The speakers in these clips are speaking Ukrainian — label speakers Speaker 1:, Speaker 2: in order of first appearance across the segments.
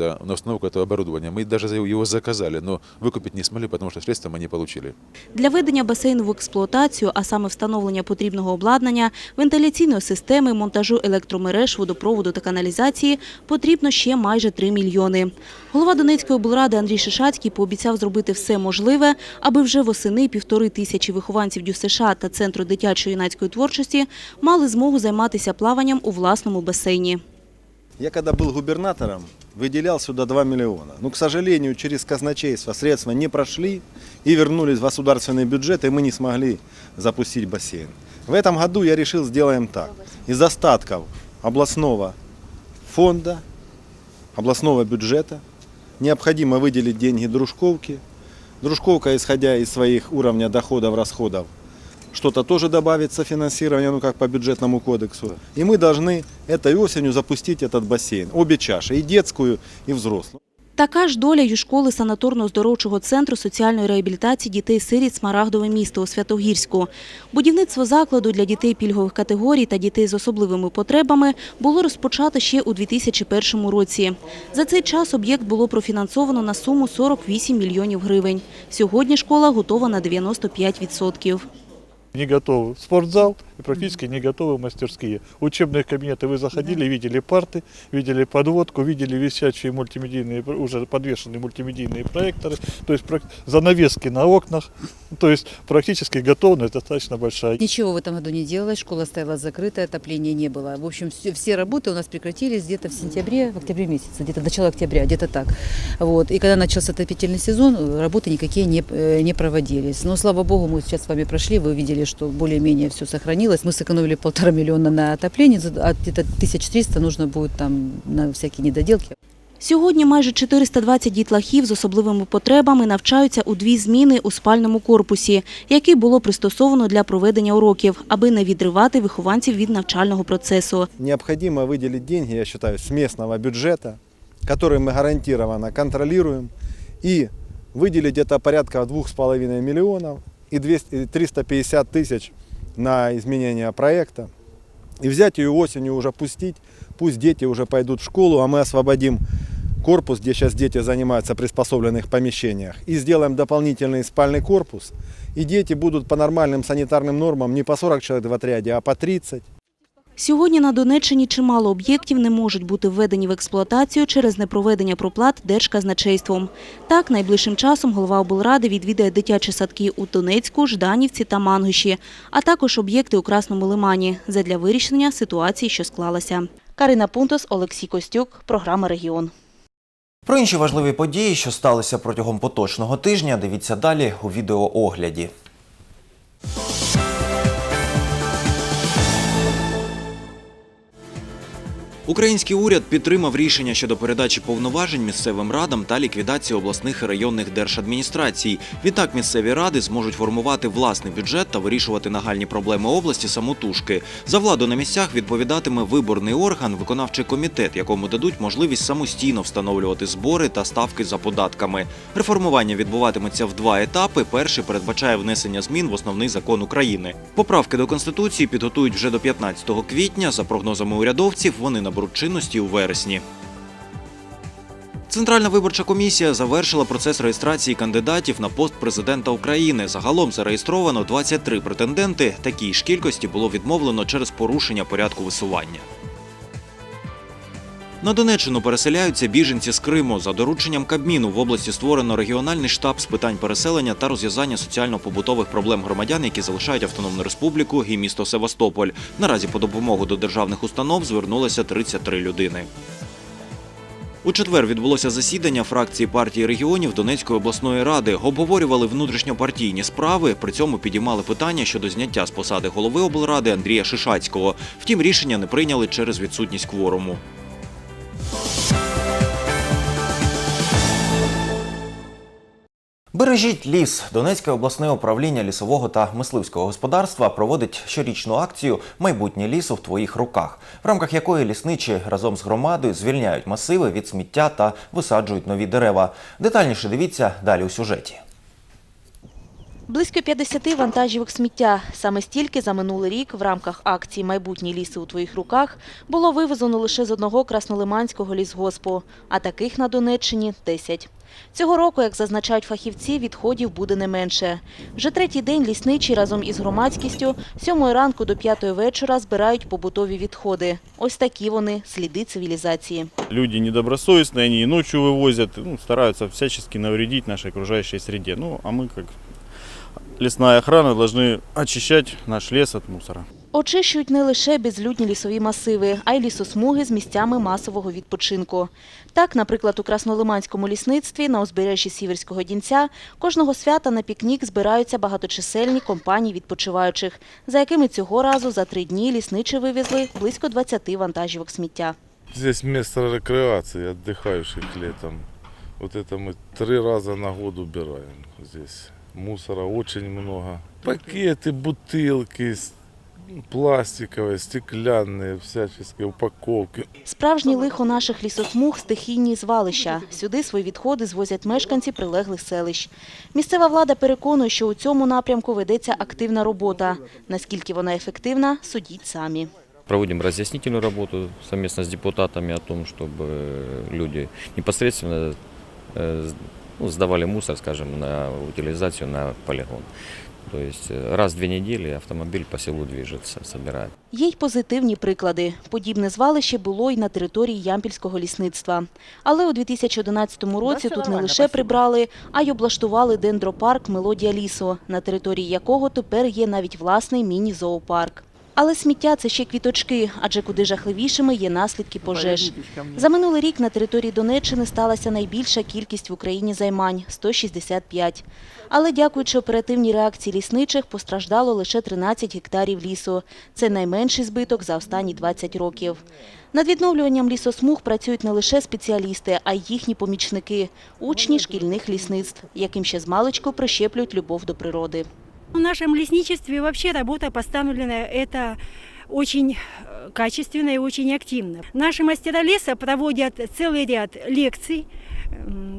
Speaker 1: города на установку этого оборудования. Мы даже за- его заказали, но выкупить не смогли, потому что средства мы не получили.
Speaker 2: Для введення басейну в експлуатацію, а саме встановлення потрібного обладнання, вентиляційної системи, монтажу електромереж, водопроводу та каналізації потрібно ще майже 3 мільйони. Голова Донецької облради Андрій Шишацький пообіцяв зробити все можливе, аби вже восени півтори тисячі вихованців ДЮСШ та Центру дитячо-юнацької творчості мали змогу займатися плаванням у власному басейні.
Speaker 3: Я когда был губернатором, выделял сюда 2 миллиона. Но, к сожалению, через казначейство средства не прошли и вернулись в государственный бюджет, и мы не смогли запустить бассейн. В этом году я решил, сделаем так. Из остатков областного фонда, областного бюджета необходимо выделить деньги Дружковке. Дружковка, исходя из своих уровня доходов, расходов, что-то тоже добавится финансирование, ну как по бюджетному кодексу. И мы должны этой осенью запустить этот бассейн. Обе чаши, и детскую, и взрослую.
Speaker 2: Така ж доля й у школи санаторно-оздоровчого центру соціальної реабілітації дітей-сиріт «Смарагдове місто» у Святогірську. Будівництво закладу для дітей пільгових категорій та дітей з особливими потребами було розпочато ще у 2001 році. За цей час об'єкт було профінансовано на суму 48 мільйонів гривень. Сьогодні школа готова на 95%.
Speaker 4: Не готовы спортзал и практически не готовы мастерские. Учебные кабинеты вы заходили, видели парты, видели подводку, видели висячие мультимедийные, уже подвешенные мультимедийные проекторы, то есть занавески на окнах, то есть практически готовность достаточно большая.
Speaker 5: Ничего в этом году не делалось, школа стояла закрытая, отопления не было. В общем, все, все работы у нас прекратились где-то в сентябре, в октябре месяце, где-то начало октября, где-то так. Вот. И когда начался отопительный сезон, работы никакие не, э, не проводились. Но, слава богу, мы сейчас с вами прошли, вы видели, что более-менее все сохранилось. Мы сэкономили полтора миллиона на отопление, за- а где-то 1300 нужно будет там на всякие недоделки.
Speaker 2: Сьогодні майже 420 дітлахів з особливими потребами навчаються у дві зміни у спальному корпусі, який було пристосовано для проведення уроків, аби не відривати вихованців від навчального процесу.
Speaker 3: Необходимо выделить деньги, я считаю, с местного бюджета, который мы гарантированно контролируем, и выделить где-то порядка 2,5 миллионов и 200 и 350 тысяч на изменение проекта. И взять ее осенью уже пустить, пусть дети уже пойдут в школу, а мы освободим корпус, где сейчас дети занимаются в приспособленных помещениях, и сделаем дополнительный спальный корпус, и дети будут по нормальным санитарным нормам не по 40 человек в отряде, а по 30.
Speaker 2: Сьогодні на Донеччині чимало об'єктів не можуть бути введені в експлуатацію через непроведення проплат держказначейством. Так, найближчим часом голова облради відвідає дитячі садки у Донецьку, Жданівці та Мангуші, а також об'єкти у Красному Лимані задля вирішення ситуації, що склалася. Карина Пунтос, Олексій Костюк, програма «Регіон».
Speaker 6: Про інші важливі події, що сталися протягом поточного тижня, дивіться далі у відеоогляді.
Speaker 7: Український уряд підтримав рішення щодо передачі повноважень місцевим радам та ліквідації обласних і районних держадміністрацій. Відтак місцеві ради зможуть формувати власний бюджет та вирішувати нагальні проблеми області самотужки. За владу на місцях відповідатиме виборний орган, виконавчий комітет, якому дадуть можливість самостійно встановлювати збори та ставки за податками. Реформування відбуватиметься в два етапи. Перший передбачає внесення змін в основний закон України. Поправки до конституції підготують вже до 15 квітня. За прогнозами урядовців, вони наберуть чинності у вересні. Центральна виборча комісія завершила процес реєстрації кандидатів на пост президента України. Загалом зареєстровано 23 претенденти. Такій ж кількості було відмовлено через порушення порядку висування. На Донеччину переселяються біженці з Криму. За дорученням Кабміну в області створено регіональний штаб з питань переселення та розв'язання соціально-побутових проблем громадян, які залишають Автономну Республіку і місто Севастополь. Наразі по допомогу до державних установ звернулося 33 людини. У четвер відбулося засідання фракції партії регіонів Донецької обласної ради. Обговорювали внутрішньопартійні справи. При цьому підіймали питання щодо зняття з посади голови облради Андрія Шишацького. Втім, рішення не прийняли через відсутність кворуму.
Speaker 6: Бережіть ліс. Донецьке обласне управління лісового та мисливського господарства проводить щорічну акцію Майбутнє лісу в твоїх руках, в рамках якої лісничі разом з громадою звільняють масиви від сміття та висаджують нові дерева. Детальніше дивіться далі у сюжеті.
Speaker 2: Близько 50 вантажівок сміття. Саме стільки за минулий рік в рамках акції «Майбутні ліси у твоїх руках» було вивезено лише з одного краснолиманського лісгоспу, а таких на Донеччині – 10. Цього року, як зазначають фахівці, відходів буде не менше. Вже третій день лісничі разом із громадськістю з 7 ранку до 5 вечора збирають побутові відходи. Ось такі вони – сліди цивілізації.
Speaker 8: Люди недобросовестные, они и ночью вывозят, ну, стараются всячески навредить нашей окружающей среде. Ну, а мы, как лесная охрана, должны очищать наш лес от мусора.
Speaker 2: Очищують не лише безлюдні лісові масиви, а й лісосмуги з місцями масового відпочинку. Так, наприклад, у Краснолиманському лісництві на узбережжі Сіверського Дінця кожного свята на пікнік збираються багаточисельні компанії відпочиваючих, за якими цього разу за три дні лісничі вивезли близько 20 вантажівок сміття.
Speaker 9: Здесь место рекреации отдыхающих летом. Вот это мы три раза на год убираем здесь. Мусора очень много. Пакеты, бутылки, с- пластиковые, стеклянные, всяческие упаковки.
Speaker 2: Справжнє лихо наших лісосмуг – стихійні звалища. Сюди свої відходи звозять мешканці прилеглих селищ. Місцева влада переконує, що у цьому напрямку ведеться активна робота. Наскільки вона ефективна – судіть самі.
Speaker 10: Проводим разъяснительную работу совместно с депутатами о том, чтобы люди непосредственно э, с- ну, сдавали мусор, скажем, на утилизацию на полигон. То есть э, раз в дві недели автомобіль по селу движеться, собирает.
Speaker 2: Є й позитивні приклади. Подібне звалище було й на території Ямпільського лісництва. Але у 2011 році тут не лише прибрали, а й облаштували дендропарк «Мелодія лісу», на території якого тепер є навіть власний міні-зоопарк. Але сміття – це ще квіточки, адже куди жахливішими є наслідки пожеж. За минулий рік на території Донеччини сталася найбільша кількість в Україні займань – 165. Але дякуючи оперативній реакції лісничих, постраждало лише 13 гектарів лісу. Це найменший збиток за останні 20 років. Над відновлюванням лісосмуг працюють не лише спеціалісти, а й їхні помічники – учні шкільних лісництв, яким ще з маличку прищеплюють любов до природи.
Speaker 11: В нашем лесничестве вообще работа поставлена это очень э, качественно и очень активно. Наши мастера леса проводят целый ряд лекций,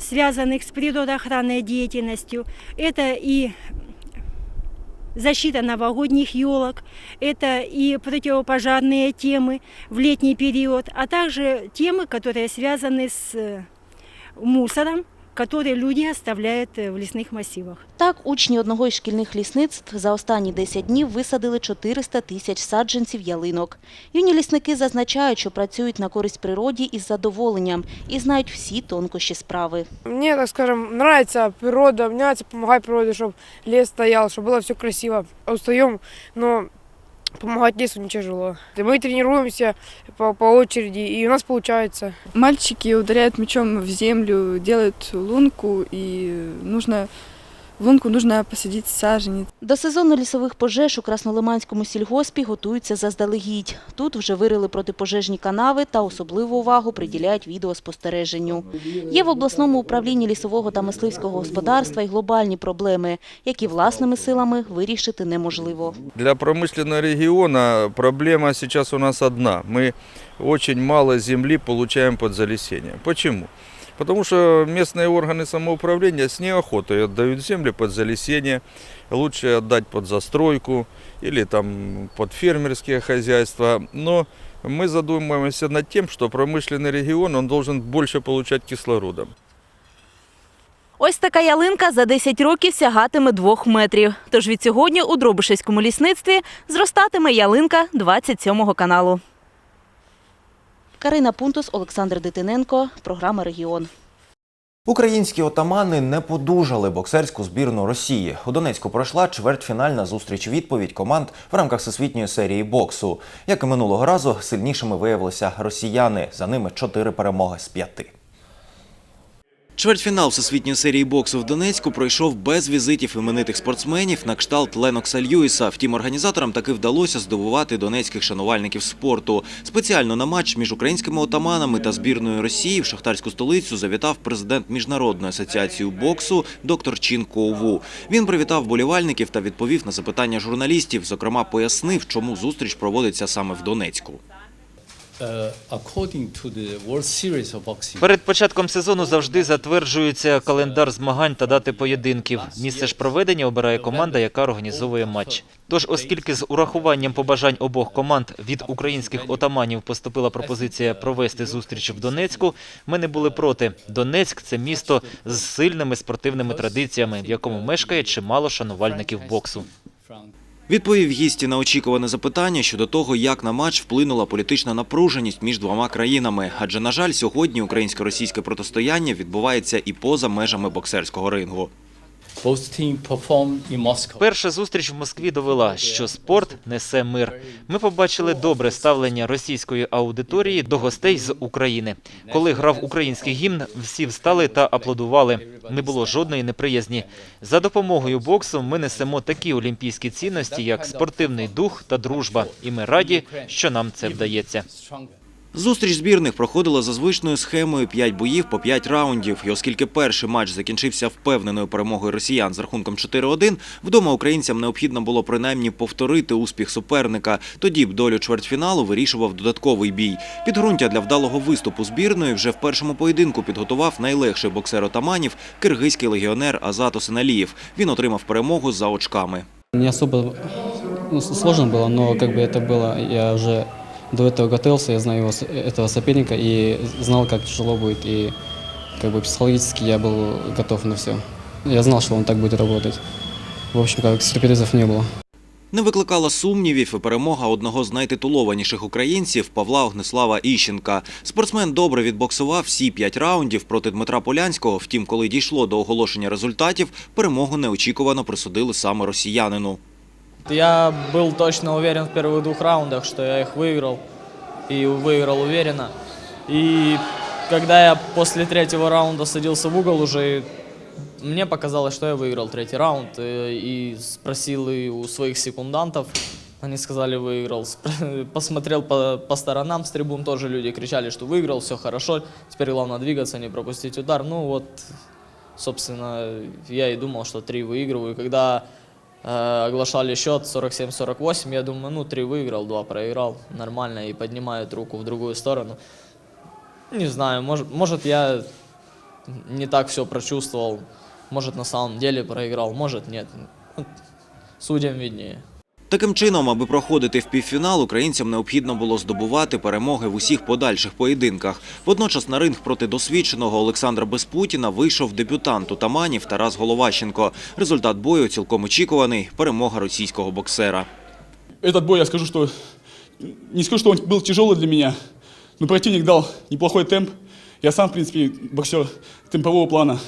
Speaker 11: связанных с природоохранной деятельностью. Это и защита новогодних елок, это и противопожарные темы в летний период, а также темы, которые связаны с э, мусором, который люди оставляют э, в лесных массивах.
Speaker 2: Так, учні одного із шкільних лісництв за останні 10 днів висадили 400 тисяч саджанців ялинок. Юні лісники зазначають, що працюють на користь природі із задоволенням і знають всі тонкощі справи.
Speaker 12: Мне, так скажем, нравится природа, мне нравится помогать природе, чтобы лес стоял, чтобы было все красиво. Устаем, но помогать лесу не тяжело. Мы тренируемся по, по очереди, и у нас получается.
Speaker 13: Мальчики ударяют мечом в землю, делают лунку, и нужно в лунку нужно посадить саженец.
Speaker 2: До сезону лісових пожеж у Краснолиманському сільгоспі готуються заздалегідь. Тут вже вирили протипожежні канави та особливу увагу приділяють відеоспостереженню. Є в обласному управлінні лісового та мисливського господарства й глобальні проблеми, які власними силами вирішити неможливо.
Speaker 9: Для промышленного региона проблема сейчас у нас одна. Мы очень мало земли получаем под залесение. Почему? Потому что местные органы самоуправления с неохотой отдают земли под залесение. Лучше отдать под застройку или там под фермерские хозяйства. Но мы задумываемся над тем, что промышленный регион он должен больше получать кислорода.
Speaker 2: Ось така ялинка за 10 років сягатиме двох метрів. Тож від сьогодні у Дробишевському лісництві зростатиме ялинка 27 каналу. Карина Пунтус, Олександр Дитиненко. Програма «Регіон».
Speaker 6: Українські отамани не подужали боксерську збірну Росії. У Донецьку пройшла чвертьфінальна зустріч відповідь команд в рамках всесвітньої серії боксу. Як і минулого разу, сильнішими виявилися росіяни. За ними чотири перемоги з п'яти.
Speaker 7: Чвертьфінал всесвітньої серії боксу в Донецьку пройшов без візитів іменитих спортсменів на кшталт Ленокса Льюіса. Втім, організаторам таки вдалося здивувати донецьких шанувальників спорту. Спеціально на матч між українськими отаманами та збірною Росії в шахтарську столицю завітав президент Міжнародної асоціації боксу доктор Чин Коуву. Він привітав болівальників та відповів на запитання журналістів. Зокрема, пояснив, чому зустріч проводиться саме в Донецьку.
Speaker 14: Перед початком сезону завжди затверджується календар змагань та дати поєдинків. Місце ж проведення обирає команда, яка організовує матч. Тож, оскільки з урахуванням побажань обох команд від українських отаманів поступила пропозиція провести зустріч в Донецьку, ми не були проти. Донецьк це місто з сильними спортивними традиціями, в якому мешкає чимало шанувальників боксу.
Speaker 7: Відповів гісті на очікуване запитання щодо того, як на матч вплинула політична напруженість між двома країнами. Адже, на жаль, сьогодні українсько-російське протистояння відбувається і поза межами боксерського рингу.
Speaker 14: Перша зустріч в Москві довела, що спорт несе мир. Ми побачили добре ставлення російської аудиторії до гостей з України. Коли грав український гімн, всі встали та аплодували. Не було жодної неприязні. За допомогою боксу ми несемо такі олімпійські цінності, як спортивний дух та дружба. І ми раді, що нам це вдається.
Speaker 15: Stronger.
Speaker 7: Зустріч збірних проходила за звичною схемою 5 боїв по 5 раундів. І оскільки перший матч закінчився впевненою перемогою росіян з рахунком 4-1, вдома українцям необхідно було принаймні повторити успіх суперника. Тоді б долю чвертьфіналу вирішував додатковий бій. Підґрунтя для вдалого виступу збірної вже в першому поєдинку підготував найлегший боксер отаманів – киргизький легіонер Азат Осеналієв. Він отримав перемогу за очками.
Speaker 16: Не особо ну, с- сложно было, но как бы это было, я уже до этого готовился, я знаю его, с- этого соперника и знал, как тяжело будет, и как бы психологически я был готов на все. Я знал, что он так будет работать. В общем, как сюрпризов не было.
Speaker 7: Не викликала сумнівів і перемога одного з найтитулованіших українців Павла Огнислава Іщенка. Спортсмен добре відбоксував всі п'ять раундів проти Дмитра Полянського. Втім, коли дійшло до оголошення результатів, перемогу неочікувано присудили саме росіянину.
Speaker 17: Я был точно уверен в первых двух раундах, что я их выиграл. И выиграл уверенно. И когда я после третьего раунда садился в угол уже, мне показалось, что я выиграл третий раунд. э, И спросил и у своих секундантов, они сказали, выиграл. Посмотрел по, по сторонам с трибун, тоже люди кричали, что выиграл, все хорошо. Теперь главное двигаться, не пропустить удар. Ну вот, собственно, я и думал, что три выигрываю. Когда оглашали счет 47-48, я думаю, ну, три выиграл, два проиграл, нормально, и поднимают руку в другую сторону. Не знаю, может, может я не так все прочувствовал, может, на самом деле проиграл, может, нет. Судьям виднее.
Speaker 7: Таким чином, аби проходити в півфінал, українцям необхідно було здобувати перемоги в усіх подальших поєдинках. Водночас на ринг проти досвідченого Олександра Безпутіна вийшов дебютант Утаманів Тарас Головащенко. Результат бою цілком очікуваний – перемога російського боксера.
Speaker 18: Этот бой, я скажу, что не скажу, что он был тяжелый для меня, но противник дал неплохой темп. Я сам, в принципе, боксер темпового плана.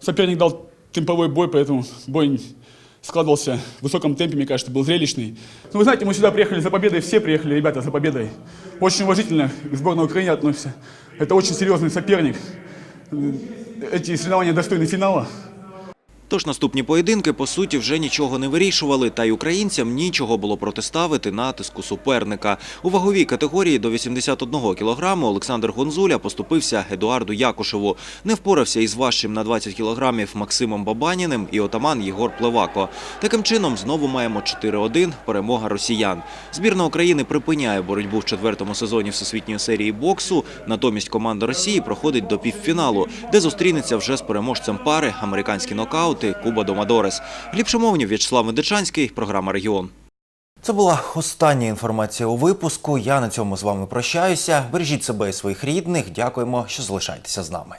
Speaker 18: Соперник дал темповой бой, поэтому бой складывался в высоком темпе, мне кажется, был зрелищный. Ну, вы знаете, мы сюда приехали за победой, все приехали, ребята, за победой. Очень уважительно к сборной Украины относимся. Это очень серьезный соперник. Эти соревнования достойны финала.
Speaker 7: Тож наступні поєдинки, по суті, вже нічого не вирішували, та й українцям нічого було протиставити натиску суперника. У ваговій категорії до 81 кілограму Олександр Гонзуля поступився Едуарду Якушеву. Не впорався із важчим на 20 кілограмів Максимом Бабаніним і отаман Єгор Плевако. Таким чином, знову маємо 4-1 – перемога росіян. Збірна України припиняє боротьбу в четвертому сезоні всесвітньої серії боксу. Натомість команда Росії проходить до півфіналу, де зустрінеться вже з переможцем пари американські нокаути Куба Домадорес. Глібшомовнів В'ячеслав Медичанський, програма Регіон.
Speaker 6: Це була остання інформація у випуску. Я на цьому з вами прощаюся. Бережіть себе і своїх рідних. Дякуємо, що залишаєтеся з нами.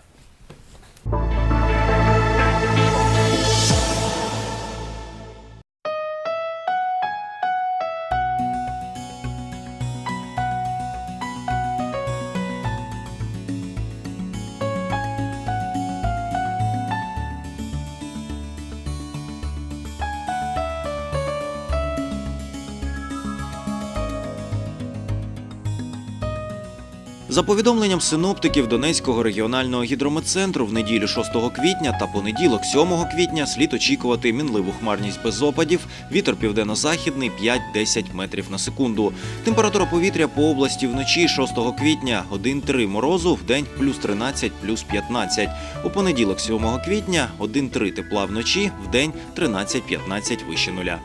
Speaker 7: За повідомленням синоптиків Донецького регіонального гідрометцентру, в неділю 6 квітня та понеділок 7 квітня слід очікувати мінливу хмарність без опадів, вітер південно-західний 5-10 метрів на секунду. Температура повітря по області вночі 6 квітня 1-3 морозу, вдень плюс 13, плюс 15. У понеділок 7 квітня 1-3 тепла вночі, вдень 13-15 вище нуля.